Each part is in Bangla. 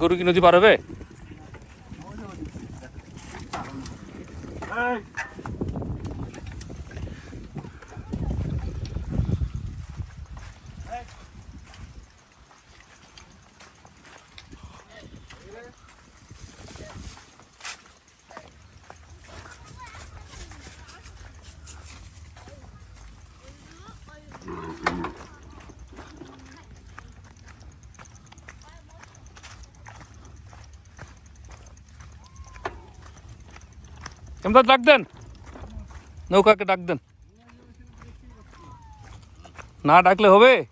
গরু কি নদী পার হবে? কেমন ডাক দেন। নৌকাকে ডাক দেন। না ডাকলে হবে?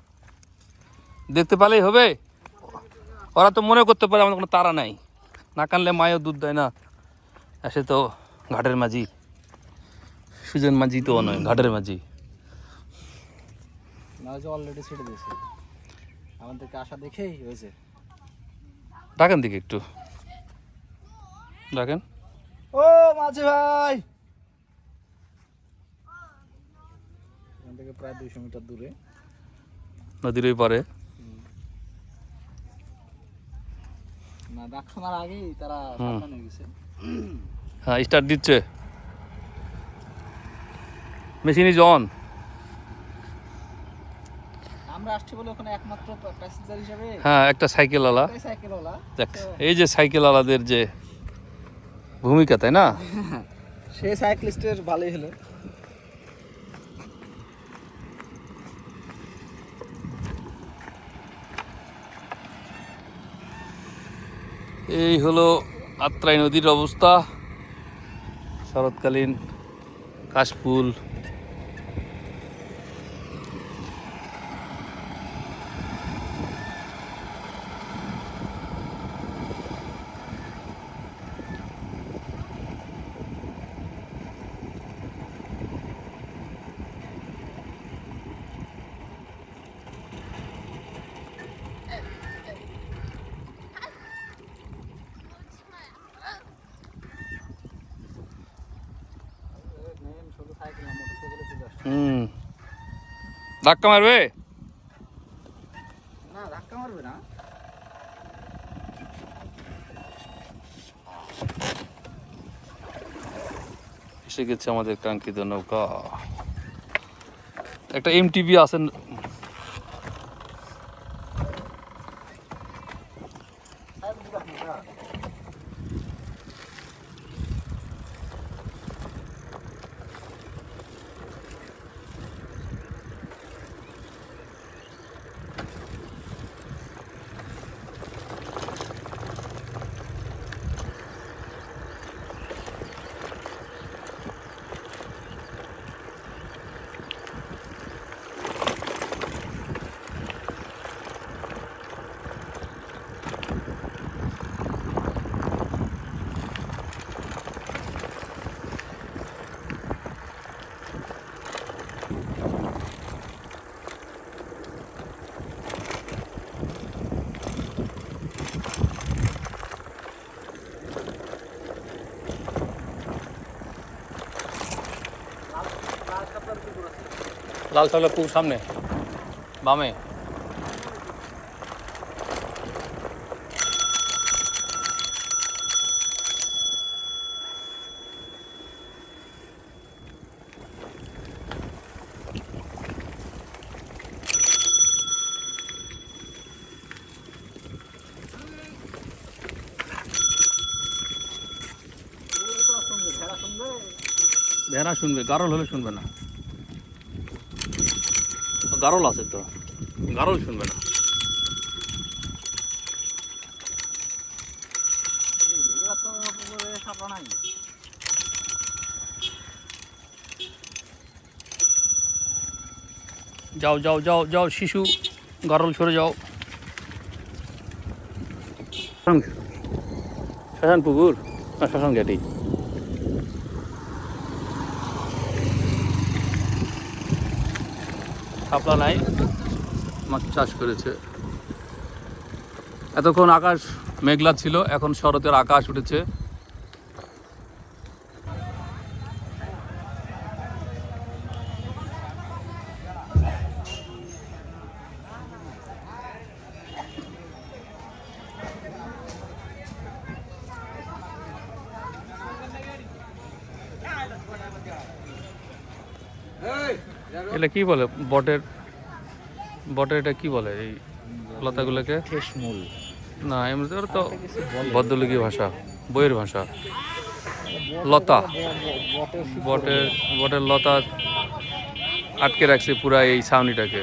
দেখতে পেলেই হবে? ওরা তো মনে করতে পারে আমাদের কোনো তারা নাই। না কানলে মায়ও দুধ দেয় না। এসে তো ঘাটের মাঝি। সুজন মাঝি তো নয় ঘাটের মাঝি। না যে অলরেডি ছেড়ে দিয়েছে। আমাদেরকে আশা দেখেই হয়েছে। ডাকেন দিকে একটু। ডাকেন। ও মাঝি ভাই। এখান থেকে প্রায় দুইশো মিটার দূরে। নদীর ওই পারে না ডাক শোনার আগেই তারা হয়ে গেছে। হ্যাঁ স্টার্ট দিচ্ছে। মেশিন ইজ অন আমরা আসছি বলে ওখানে একমাত্র প্যাসেঞ্জার হিসেবে। হ্যাঁ একটা সাইকেলওয়ালা। সাইকেলওয়ালা। এই যে সাইকেলওয়ালাদের যে ভূমিকা তাই না? সে সাইক্লিস্টের ভালোই হলো। এই হলো আত্রাই নদীর অবস্থা শরৎকালীন কাশফুল। হুম। ধাক্কা মারবে? না ধাক্কা মারবে না। এসে গেছে আমাদের কাঙ্ক্ষিত নৌকা। একটা এমটিভি আছেন লাল শাকলা পুকুর সামনে বামে ভেড়া শুনবে গারল হলে শুনবে না গারল আছে তো। গারল শুনবে না। যাও যাও যাও যাও, শিশু, গারল সরে যাও। শ্মশান পুকুর? না শ্মশান ঘাটি শাপলা নাই। মাছ চাষ করেছে। এতক্ষণ আকাশ মেঘলা ছিল এখন শরতের আকাশ উঠেছে। এটা কি বলে? বটের বটের এটা কি বলে এই লতাগুলোকে? ঠেসমূল। না এমনিতে তো ভদ্রলোকী ভাষা বইয়ের ভাষা। লতা। বটের বটের লতা আটকে রাখছে পুরা এই ছাউনিটাকে।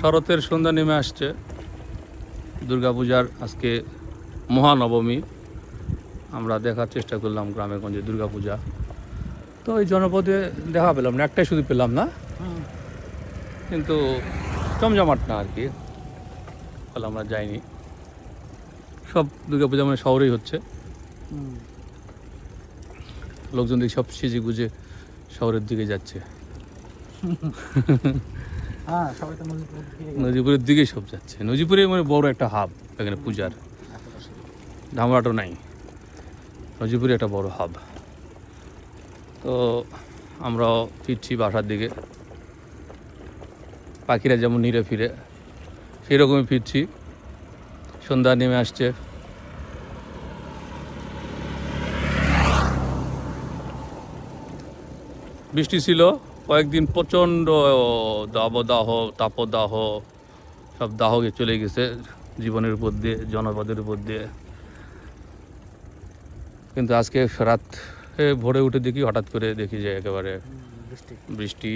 শরতের সন্ধ্যা নেমে আসছে। দুর্গাপূজার আজকে মহানবমী। আমরা দেখার চেষ্টা করলাম গ্রামে গঞ্জে দুর্গাপূজা। তো ওই জনপদে দেখা পেলাম না একটাই শুধু পেলাম না। কিন্তু জমজমাট না আর কি ফলে আমরা যাইনি। সব দুর্গাপূজা মানে শহরেই হচ্ছে। লোকজন দেখি সব সেজে গুজে শহরের দিকে যাচ্ছে। হ্যাঁ নদীপুর দিকে দিকেই সব যাচ্ছে। নজিপুরে মানে বড় একটা হাব এখানে পূজার। ধামরাটো নাই। নজিপুরে একটা বড় হাব তো আমরাও ফিরছি বাসার দিকে। পাখিরা যেমন নিরে ফিরে সেই রকমই ফিরছি। সন্ধ্যা নেমে আসছে। বৃষ্টি ছিল, কয়েকদিন প্রচণ্ড দাবদাহ, তাপদাহ, সব দাহকে চলে গেছে জীবনের উপর দিয়ে, জনপদের উপর দিয়ে। কিন্তু আজকে রাত ভোরে উঠে দেখি হঠাৎ করে দেখি যে একেবারে বৃষ্টি।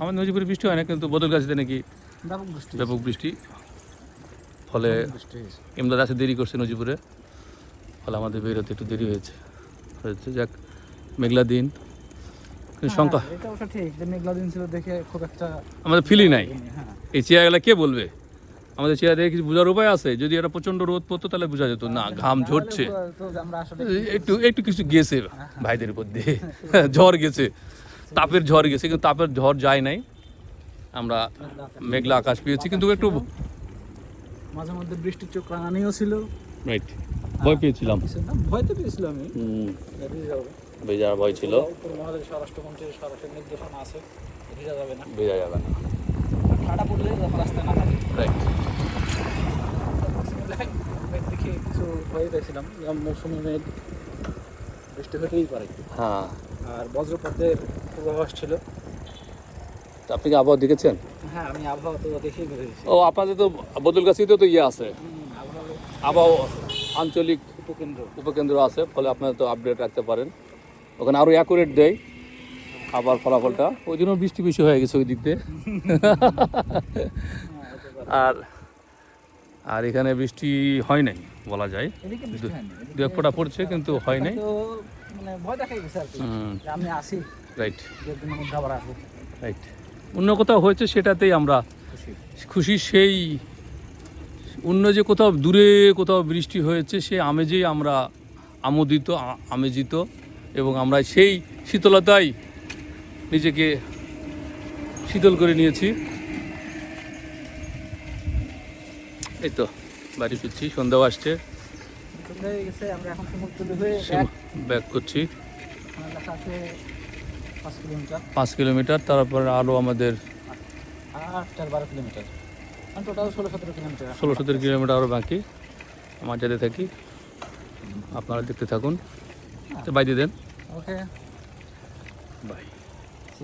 আমার নজিপুরে বৃষ্টি হয় না কিন্তু বদলগাছিতে নাকি ব্যাপক বৃষ্টি ফলে ইমদাদ আসে দেরি করছে নজিপুরে। ফলে আমাদের বেরোতে একটু দেরি হয়েছে। হয়েছে যাক মেঘলা দিন। সংখ্যা হ্যাঁ, আমাদের ফিলই নাই। হ্যাঁ। এই চেয়ারগুলো কে বলবে? আমাদের চেয়ার দেখে কিছু বোঝার উপায় আছে? যদি এটা প্রচণ্ড রোদ পড়তো তাহলে বোঝা যেত না ঘাম ঝরছে। একটু একটু কিছু গেছে ভাইদের উপর দিয়ে। ঝড় গেছে। তাপের ঝড় গেছে কিন্তু তাপের ঝড় যায় নাই। আমরা মেঘলা আকাশ পেয়েছি কিন্তু একটু মাঝে মধ্যে বৃষ্টির চোখ রাঙানিও ছিল। রাইট ভয় পেয়েছিলাম। ভয় তো পেয়েছিলাম ভিজে বেজার ভয় ছিল। উত্তর মহাদেশ স্বরাষ্ট্রমন্ত্রীর সরাসরি নির্দেশনা আছে। ভিজা যাবে না। বেজা যাবে না। ঠাডা পড়লে রাস্তায় না থাকে। রাইট মেঘ দেখে কিছু ভয় যেমন মৌসুমি মেঘ বৃষ্টি হতেই পারে। হ্যাঁ। আর বজ্রপাতের পূর্বাভাস ছিল। আপনি কি আবহাওয়া দেখেছেন? হ্যাঁ আমি আবহাওয়া তো দেখেই বেরিয়েছি ও আপনাদের তো বদলগাছিতে তো ইয়ে আছে। আবহাওয়া আবহাওয়া আঞ্চলিক উপকেন্দ্র। উপকেন্দ্র আছে ফলে আপনারা তো আপডেট রাখতে পারেন। ওখানে আরও অ্যাকুরেট দেয় আবার ফলাফলটা। ওই জন্য বৃষ্টি বেশি হয়ে গেছে ওই দিক দিয়ে আর আর এখানে বৃষ্টি হয় নাই। বলা যায়। দু এক ফোঁটা পড়ছে কিন্তু হয় নাই। তো মানে রাইট রাইট অন্য কোথাও হয়েছে সেটাতেই আমরা খুশি। সেই অন্য যে কোথাও দূরে কোথাও বৃষ্টি হয়েছে সেই আমেজেই আমরা আমোদিত আমেজিত এবং আমরা সেই শীতলতাই নিজেকে শীতল করে নিয়েছি। এই তো। বাড়ি ফিরছি সন্ধ্যাও আসছে। হয়ে হয়ে ব্যাক করছি। পাঁচ কিলোমিটার। তারপর আরও আমাদের মানে ষোলো সতেরো কিলোমিটার। ষোলো সতেরো কিলোমিটার আরও বাকি। আমার যেতে থাকি। আপনারা দেখতে থাকুন। বাই দিয়ে দেন। Okay bye